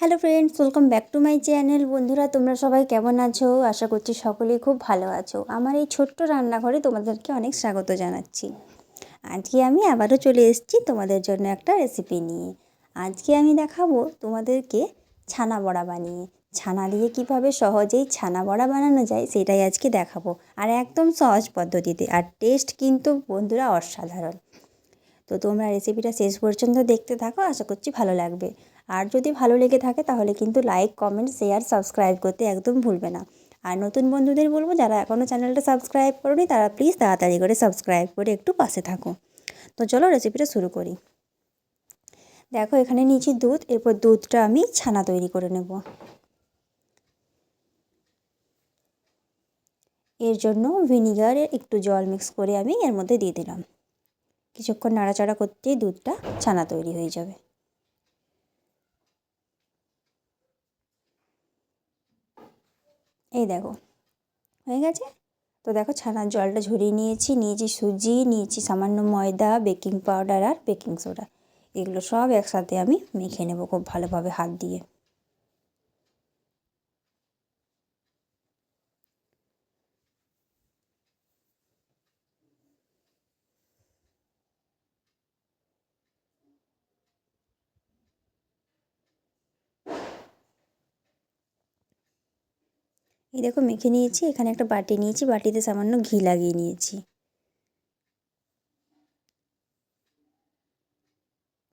Hello friends welcome back to my channel বন্ধুরা, তোমরা সবাই কেমন আছো? আশা করছি সকলেই খুব ভালো আছো। আমার এই ছোট্ট রান্নাঘরে তোমাদেরকে অনেক স্বাগত জানাচ্ছি। আজকে আমি আবারও চলে এসেছি তোমাদের জন্য একটা রেসিপি নিয়ে। আজকে আমি দেখাবো তোমাদেরকে ছানা বড়া বানিয়ে। ছানা দিয়ে কীভাবে সহজেই ছানা বড়া বানানো যায়, সেটাই আজকে দেখাবো। আর একদম সহজ পদ্ধতিতে। আর টেস্ট কিন্তু, বন্ধুরা, অসাধারণ। তো তোমরা রেসিপিটা শেষ পর্যন্ত দেখতে থাকো, আশা করছি ভালো লাগবে। আর যদি ভালো লেগে থাকে তাহলে কিন্তু লাইক কমেন্ট শেয়ার সাবস্ক্রাইব করতে একদম ভুলবে না। আর নতুন বন্ধুদের বলব, যারা এখনও চ্যানেলটা সাবস্ক্রাইব করনি, তারা প্লিজ তাড়াতাড়ি করে সাবস্ক্রাইব করে একটু পাশে থাকো। তো চলো রেসিপিটা শুরু করি। দেখো, এখানে নিয়েছি দুধ, এরপর দুধটা আমি ছানা তৈরি করে নেব। এর জন্য ভিনিগার একটু জল মিক্স করে আমি এর মধ্যে দিয়ে দিলাম। কিছুক্ষণ নাড়াচাড়া করতেই দুধটা ছানা তৈরি হয়ে যাবে। এই দেখো, হয়ে গেছে? তো দেখো ছানার জলটা ঝরিয়ে নিয়েছি নিয়েছি সুজি, নিয়েছি সামান্য ময়দা বেকিং পাউডার আর বেকিং সোডা এগুলো সব একসাথে আমি মেখে নেব খুব ভালোভাবে হাত দিয়ে। এই দেখো মেখে নিয়েছি, এখানে একটা বাটি নিয়েছি, বাটিতে সামান্য ঘি লাগিয়ে নিয়েছি।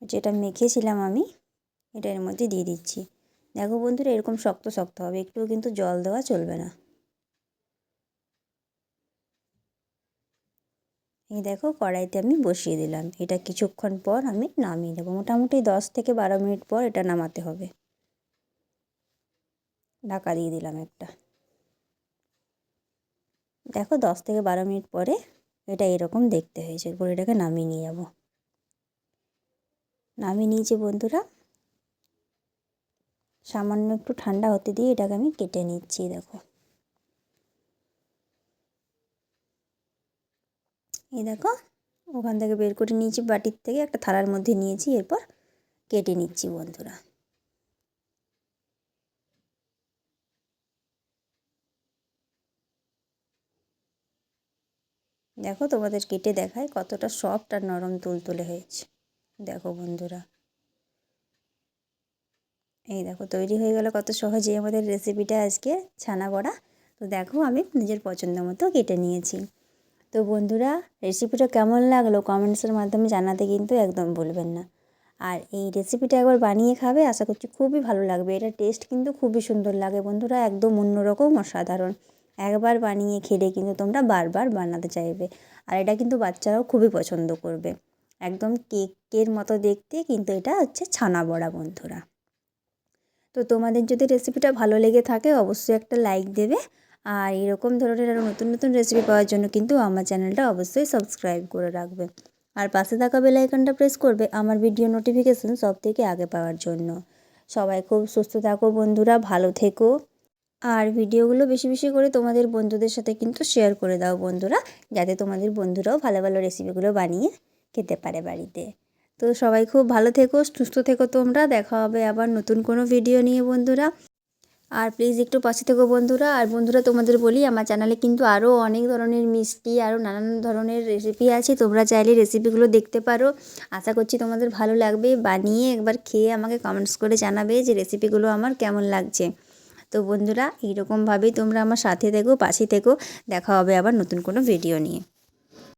যেটা মেখেছিলাম আমি, এটা এর মধ্যে দিয়ে দিচ্ছি। দেখো বন্ধুরা, এরকম শক্ত শক্ত হবে, একটুও কিন্তু জল দেওয়া চলবে না। এই দেখো, কড়াইতে আমি বসিয়ে দিলাম। এটা কিছুক্ষণ পর আমি নামিয়ে দেবো মোটামুটি দশ থেকে বারো মিনিট পর এটা নামাতে হবে। ঢাকা দিয়ে দিলাম একটা। দেখো দশ থেকে বারো মিনিট পরে এটা এরকম দেখতে হয়েছে। এরপর এটাকে নামিয়ে নিয়ে যাব। নামিয়ে নিয়েছি বন্ধুরা। সামান্য একটু ঠান্ডা হতে দিয়ে এটাকে আমি কেটে নিচ্ছি, দেখো। এই দেখো, ওখান থেকে বের করে নিয়েছি, বাটির থেকে একটা থালার মধ্যে নিয়েছি, এরপর কেটে নিচ্ছি বন্ধুরা। দেখো তোমাদের কেটে দেখায় কতটা সফট আর নরম তুলতুলে হয়েছে। দেখো বন্ধুরা। এই দেখো, তৈরি হয়ে গেল কত সহজেই আমাদের রেসিপিটা আজকে ছানা বড়া। তো দেখো, আমি নিজের পছন্দ মতো কেটে নিয়েছি। তো বন্ধুরা রেসিপিটা কেমন লাগল কমেন্টসের মাধ্যমে জানাতে কিন্তু একদম ভুলবেন না। আর এই রেসিপিটা একবার বানিয়ে খাবে, আশা করছি খুবই ভালো লাগবে। এটা টেস্ট কিন্তু খুবই সুন্দর লাগে বন্ধুরা, একদম অন্যরকম অসাধারণ। একবার বানিয়ে খেলে কিন্তু তোমরা বারবার বানাতে চাইবে। আর এটা কিন্তু বাচ্চারাও খুবই পছন্দ করবে। একদম কেকের মতো দেখতে কিন্তু এটা হচ্ছে ছানা বড়া, বন্ধুরা। তো তোমাদের যদি রেসিপিটা ভালো লেগে থাকে অবশ্যই একটা লাইক দেবে। আর এরকম ধরনের আরও নতুন নতুন রেসিপি পাওয়ার জন্য কিন্তু আমার চ্যানেলটা অবশ্যই সাবস্ক্রাইব করে রাখবে। আর পাশে থাকা বেল আইকনটা প্রেস করবে আমার ভিডিও নোটিফিকেশান সব থেকে আগে পাওয়ার জন্য। সবাই খুব সুস্থ থাকো, বন্ধুরা। ভালো থেকো। আর ভিডিওগুলো বেশি বেশি করে তোমাদের বন্ধুদের সাথে কিন্তু শেয়ার করে দাও বন্ধুরা, যাতে তোমাদের বন্ধুরাও ভালো ভালো রেসিপিগুলো বানিয়ে খেতে পারে বাড়িতে। তো সবাই খুব ভালো থেকো, সুস্থ থেকো তোমরা, দেখা হবে আবার নতুন কোনো ভিডিও নিয়ে বন্ধুরা। আর প্লিজ একটু পাশে থেকো বন্ধুরা, আর বন্ধুরা তোমাদের বলি, আমার চ্যানেলে কিন্তু আরও অনেক ধরনের মিষ্টি আরও নানান ধরনের রেসিপি আছে, তোমরা চাইলে রেসিপিগুলো দেখতে পারো। আশা করছি তোমাদের ভালো লাগবে, বানিয়ে একবার খেয়ে আমাকে কমেন্টস করে জানাবে যে রেসিপিগুলো আমার কেমন লাগছে। তো বন্ধুরা, এইরকমভাবেই তোমরা আমার সাথে থেকো, পাশে থেকো। দেখা হবে আবার নতুন কোনো ভিডিও নিয়ে।